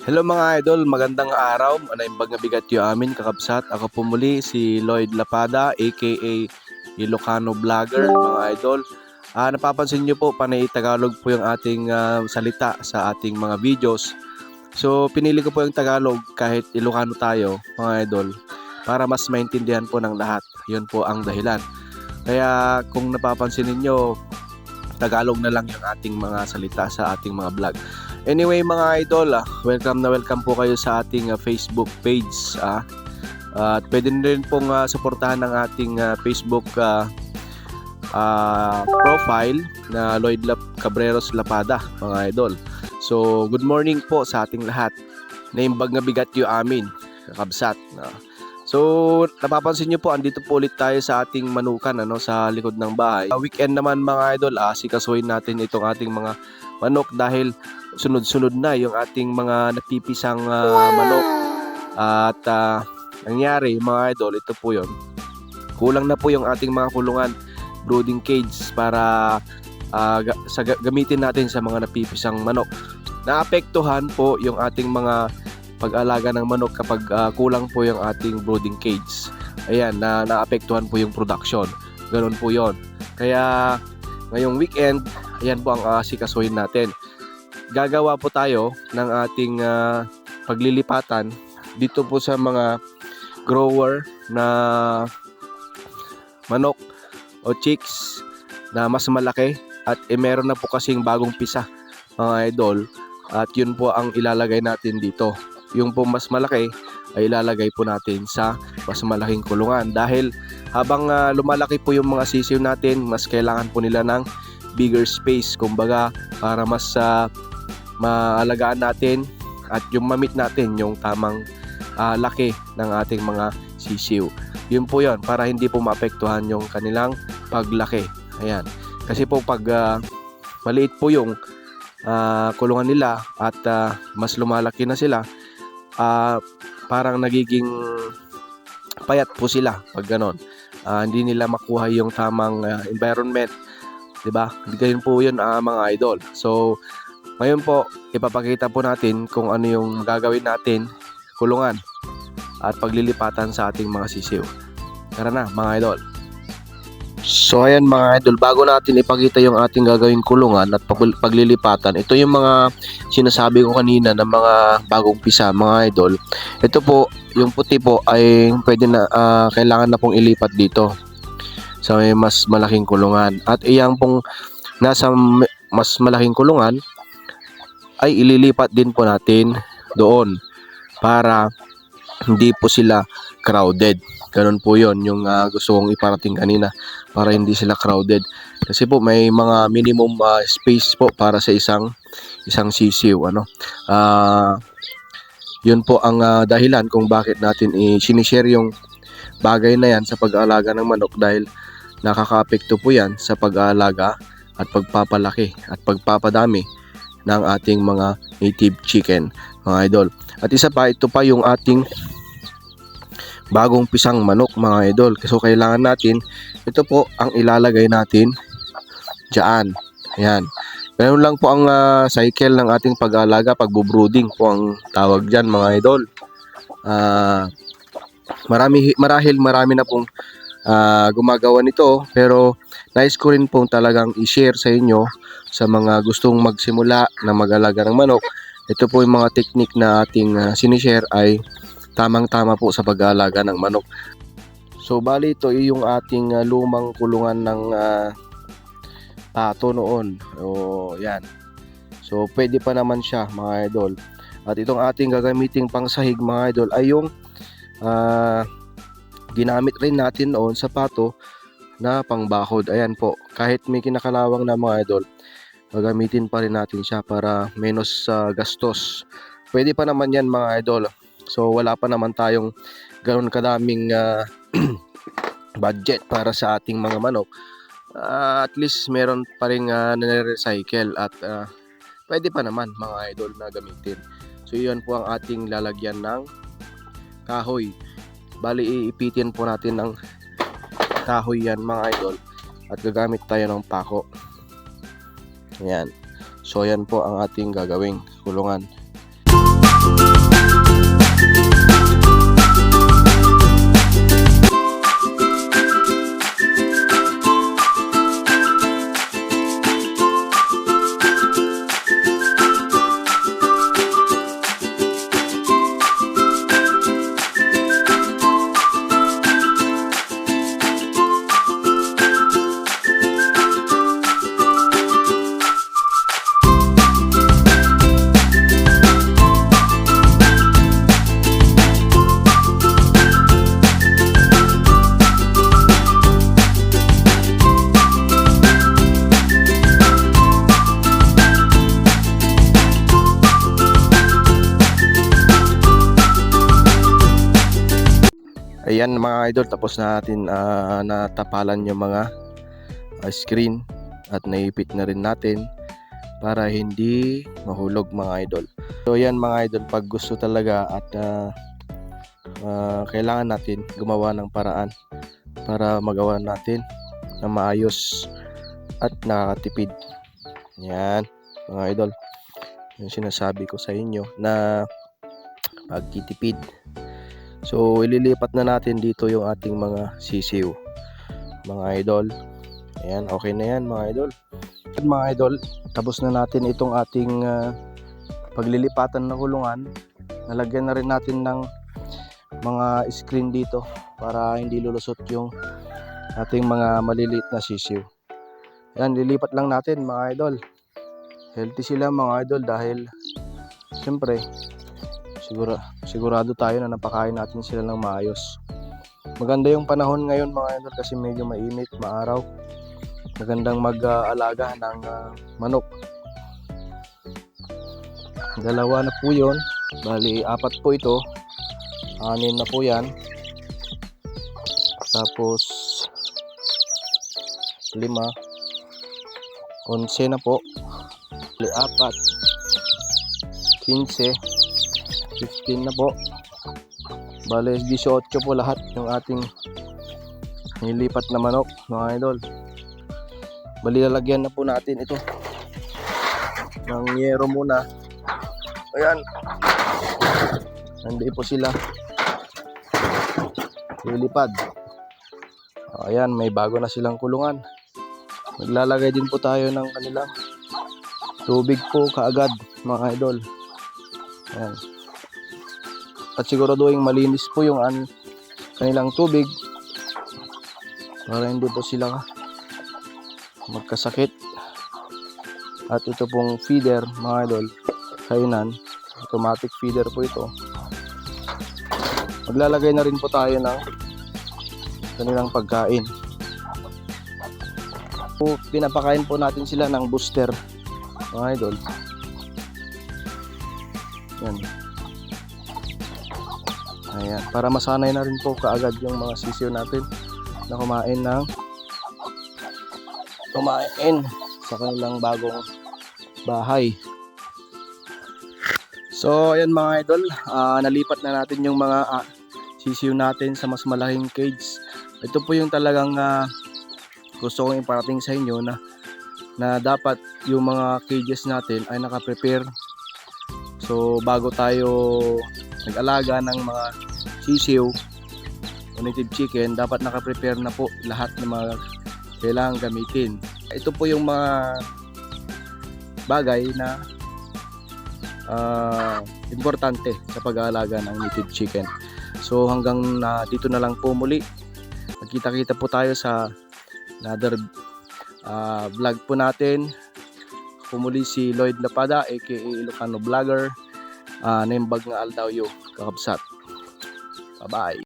Hello mga idol, magandang araw. Manaimbag nga bigat yung amin kakabsat. Ako po muli si Lloyd Lapada aka Ilocano Vlogger mga idol. Ah, napapansin niyo po panay Tagalog po yung ating ah, salita sa ating mga videos. So pinili ko po yung Tagalog kahit Ilocano tayo mga idol para mas maintindihan po ng lahat. Yun po ang dahilan. Kaya kung napapansin ninyo, Tagalog na lang yung ating mga salita sa ating mga vlog. Anyway mga idol, ah, welcome na welcome po kayo sa ating ah, Facebook page. Ah. at pwede rin pong ah, suportahan ng ating ah, Facebook ah, ah, profile na Lloyd Lap Cabreros Lapada mga idol. So good morning po sa ating lahat. Naimbag nga bigat yung amin, kakabsat. Ah. So, napapansin nyo po, andito po ulit tayo sa ating manukan ano, sa likod ng bahay. Sa weekend naman mga idol, ah, sikasuhin natin itong ating mga manok dahil sunod-sunod na yung ating mga napipisang ah, manok. At ah, nangyari mga idol, ito po yon Kulang na po yung ating mga kulungan, brooding cage para ah, ga- sa, ga- gamitin natin sa mga napipisang manok. Naapektuhan po yung ating mga pag-alaga ng manok kapag ah, kulang po yung ating brooding cage. Ayan, na naapektuhan po yung production. Ganun po yon. Kaya ngayong weekend, ayan po ang uh, sikasuhin natin. Gagawa po tayo ng ating ah, paglilipatan dito po sa mga grower na manok o chicks na mas malaki at eh, meron na po kasing bagong pisa mga idol at yun po ang ilalagay natin dito yung po mas malaki ay ilalagay po natin sa mas malaking kulungan. Dahil habang ah, lumalaki po yung mga sisiw natin mas kailangan po nila ng bigger space kumbaga para mas ah, maalagaan natin at yung mamit natin yung tamang ah, laki ng ating mga sisiw. Yun po yon para hindi po maapektuhan yung kanilang paglaki. Ayan. Kasi po pag ah, maliit po yung ah, kulungan nila at ah, mas lumalaki na sila ah, parang nagiging payat po sila pag ganon. Ah, hindi nila makuha yung tamang ah, environment. 'Di ba? Hindi ganyan po 'yun ah, mga idol. So, ngayon po ipapakita po natin kung ano yung gagawin natin kulungan at paglilipatan sa ating mga sisiw. Tara na mga idol. So ayan mga idol, bago natin ipakita yung ating gagawing kulungan at pag- paglilipatan, ito yung mga sinasabi ko kanina ng mga bagong pisa mga idol. Ito po, yung puti po ay pwede na ah, kailangan na pong ilipat dito sa may mas malaking kulungan. At iyang pong nasa mas malaking kulungan ay ililipat din po natin doon para hindi po sila crowded. Ganun po yon yung ah, gusto kong iparating kanina para hindi sila crowded. Kasi po may mga minimum ah, space po para sa isang isang sisiw ano. Ah yun po ang ah, dahilan kung bakit natin i-sinishare yung bagay na yan sa pag-aalaga ng manok dahil nakakaapekto po yan sa pag-aalaga at pagpapalaki at pagpapadami ng ating mga native chicken mga idol. At isa pa, ito pa yung ating bagong pisang manok mga idol. So kailangan natin, ito po ang ilalagay natin dyan. Ayan. Ganun lang po ang ah, cycle ng ating pag-aalaga, pagbo-brooding po ang tawag dyan mga idol. Ah, marami, marahil marami na pong ah, gumagawa nito pero nais ko rin pong talagang i-share sa inyo sa mga gustong magsimula na mag-alaga ng manok. Ito po yung mga technique na ating ah, sinishare ay tamang-tama po sa pag-aalaga ng manok. So bali ito ay yung ating ah, lumang kulungan ng ah, pato noon. O yan. So pwede pa naman siya mga idol. At itong ating gagamiting pangsahig mga idol ay yung ah, ginamit rin natin noon sa pato na pangbakod. Ayan po. Kahit may kinakalawang na mga idol, gagamitin pa rin natin siya para menos sa gastos. Pwede pa naman yan mga idol. So wala pa naman tayong ganoon kadaming ah, budget para sa ating mga manok. Ah, at least meron pa rin uh, nare-recycle at ah, pwede pa naman mga idol na gamitin. So yun po ang ating lalagyan ng kahoy. Bali iipitin po natin ng kahoy yan mga idol at gagamit tayo ng pako. Ayan. So yan po ang ating gagawing kulungan. Ayan mga idol, tapos na natin ah, natapalan yung mga ah, screen at naipit na rin natin para hindi mahulog mga idol. So yan mga idol, pag gusto talaga at ah, ah, kailangan natin gumawa ng paraan para magawa natin na maayos at nakakatipid. Yan mga idol. Yung sinasabi ko sa inyo na pagtitipid. So ililipat na natin dito yung ating mga sisiw. Mga idol. Ayan, okay na yan mga idol. Yan, mga idol, tapos na natin itong ating ah, paglilipatan ng kulungan. Nalagyan na rin natin ng mga screen dito para hindi lulusot yung ating mga maliliit na sisiw. Ayan, lilipat lang natin mga idol. Healthy sila mga idol dahil siyempre siguro, sigurado tayo na napakain natin sila ng maayos. Maganda yung panahon ngayon mga idol kasi medyo mainit, maaraw. Magandang mag-aalaga ng ah, manok. Dalawa na po yun. Bali, apat po ito. Anin na po yan. Tapos, lima. Onse na po. Bali, apat. 15. 15 na po. Bale, 18 po lahat yung ating nilipat na manok, mga idol. Bali, lalagyan na po natin ito ng yero muna. Ayan. Nandi po sila. Lilipad. Ayan, may bago na silang kulungan. Maglalagay din po tayo ng kanilang tubig po kaagad, mga idol. Ayan. At siguraduhin malinis po yung an kanilang tubig para hindi po sila magkasakit. At ito pong feeder mga idol, kainan, automatic feeder po ito. Maglalagay na rin po tayo ng kanilang pagkain. Po, pinapakain po natin sila ng booster mga idol. Yan. Ayan, para masanay na rin po kaagad yung mga sisiyo natin na kumain ng kumain sa kanilang bagong bahay. So, ayan mga idol, ah, nalipat na natin yung mga ah, sisiyo natin sa mas malaking cage. Ito po yung talagang ah, gusto kong iparating sa inyo na na dapat yung mga cages natin ay naka-prepare. So, bago tayo nag-alaga ng mga sisiw o native chicken, dapat naka-prepare na po lahat ng mga kailangan gamitin. Ito po yung mga bagay na ah, importante sa pag-aalaga ng native chicken. So hanggang na dito na lang po muli. Magkita-kita po tayo sa another ah, vlog po natin. Pumuli si Lloyd Lapada aka Ilocano Vlogger. Uh, naimbag nga Aldao kakabsat. Bye-bye.